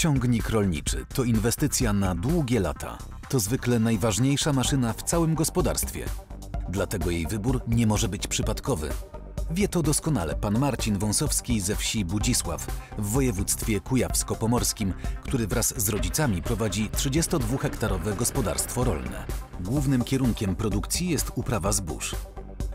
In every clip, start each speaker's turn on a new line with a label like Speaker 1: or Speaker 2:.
Speaker 1: Ciągnik rolniczy to inwestycja na długie lata. To zwykle najważniejsza maszyna w całym gospodarstwie. Dlatego jej wybór nie może być przypadkowy. Wie to doskonale pan Marcin Wąsowski ze wsi Budzisław w województwie kujawsko-pomorskim, który wraz z rodzicami prowadzi 32-hektarowe gospodarstwo rolne. Głównym kierunkiem produkcji jest uprawa zbóż.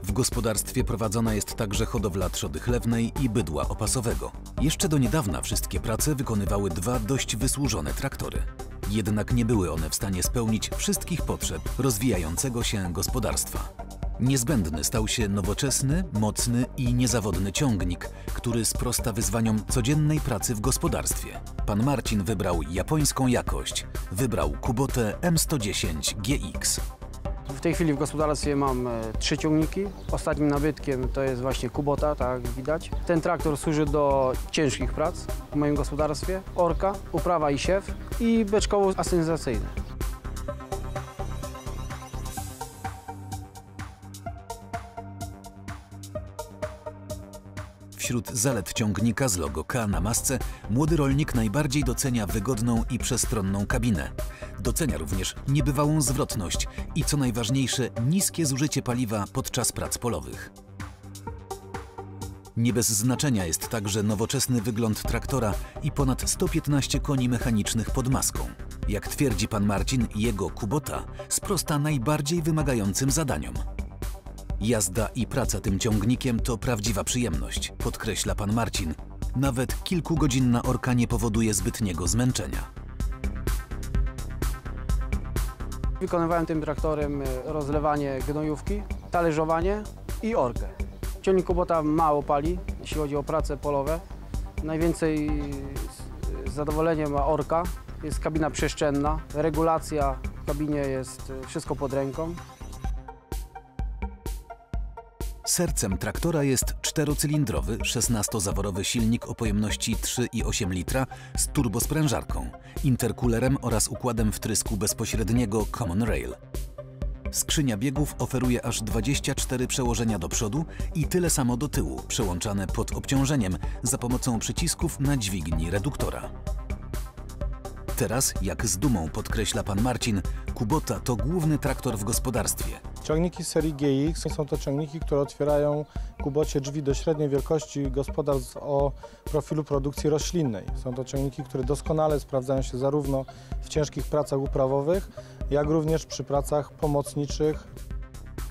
Speaker 1: W gospodarstwie prowadzona jest także hodowla trzody chlewnej i bydła opasowego. Jeszcze do niedawna wszystkie prace wykonywały dwa dość wysłużone traktory. Jednak nie były one w stanie spełnić wszystkich potrzeb rozwijającego się gospodarstwa. Niezbędny stał się nowoczesny, mocny i niezawodny ciągnik, który sprosta wyzwaniom codziennej pracy w gospodarstwie. Pan Marcin wybrał japońską jakość. Wybrał Kubotę M110 GX.
Speaker 2: W tej chwili w gospodarstwie mam e, trzy ciągniki. Ostatnim nabytkiem to jest właśnie Kubota, tak jak widać. Ten traktor służy do ciężkich prac w moim gospodarstwie. Orka, uprawa i siew i beczkowo asynizacyjny.
Speaker 1: Wśród zalet ciągnika z logo K na masce młody rolnik najbardziej docenia wygodną i przestronną kabinę. Docenia również niebywałą zwrotność i co najważniejsze niskie zużycie paliwa podczas prac polowych. Nie bez znaczenia jest także nowoczesny wygląd traktora i ponad 115 koni mechanicznych pod maską. Jak twierdzi pan Marcin, jego Kubota sprosta najbardziej wymagającym zadaniom. Jazda i praca tym ciągnikiem to prawdziwa przyjemność, podkreśla pan Marcin. Nawet kilkugodzinna orka nie powoduje zbytniego zmęczenia.
Speaker 2: Wykonywałem tym traktorem e, rozlewanie gnojówki, talerzowanie i orkę. Ciągnik Kubota mało pali, jeśli chodzi o prace polowe. Najwięcej zadowolenia ma orka. Jest kabina przestrzenne, regulacja w kabinie jest e, wszystko pod ręką.
Speaker 1: Sercem traktora jest czterocylindrowy, 16-zaworowy silnik o pojemności 3,8 litra z turbosprężarką, interkulerem oraz układem wtrysku bezpośredniego Common Rail. Skrzynia biegów oferuje aż 24 przełożenia do przodu i tyle samo do tyłu, przełączane pod obciążeniem za pomocą przycisków na dźwigni reduktora. Teraz, jak z dumą podkreśla pan Marcin, Kubota to główny traktor w gospodarstwie.
Speaker 3: Ciągniki serii GX są to ciągniki, które otwierają kubocie drzwi do średniej wielkości gospodarstw o profilu produkcji roślinnej. Są to ciągniki, które doskonale sprawdzają się zarówno w ciężkich pracach uprawowych, jak również przy pracach pomocniczych.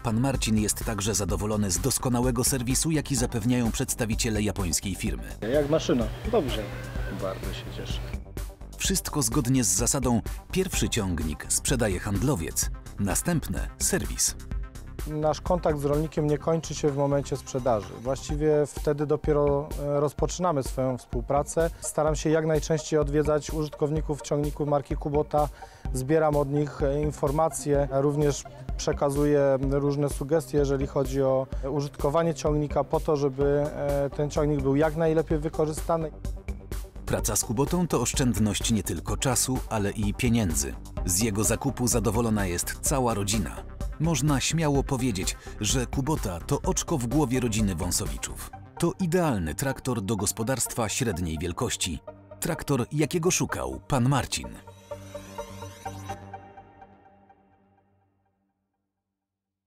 Speaker 1: Pan Marcin jest także zadowolony z doskonałego serwisu, jaki zapewniają przedstawiciele japońskiej firmy.
Speaker 3: Jak maszyna. Dobrze. Bardzo się cieszę.
Speaker 1: Wszystko zgodnie z zasadą pierwszy ciągnik sprzedaje handlowiec, następne serwis.
Speaker 3: Nasz kontakt z rolnikiem nie kończy się w momencie sprzedaży. Właściwie wtedy dopiero e, rozpoczynamy swoją współpracę. Staram się jak najczęściej odwiedzać użytkowników ciągników marki Kubota. Zbieram od nich e, informacje, również przekazuję różne sugestie, jeżeli chodzi o użytkowanie ciągnika, po to, żeby e, ten ciągnik był jak najlepiej wykorzystany.
Speaker 1: Praca z Kubotą to oszczędność nie tylko czasu, ale i pieniędzy. Z jego zakupu zadowolona jest cała rodzina. Można śmiało powiedzieć, że Kubota to oczko w głowie rodziny Wąsowiczów. To idealny traktor do gospodarstwa średniej wielkości. Traktor, jakiego szukał pan Marcin.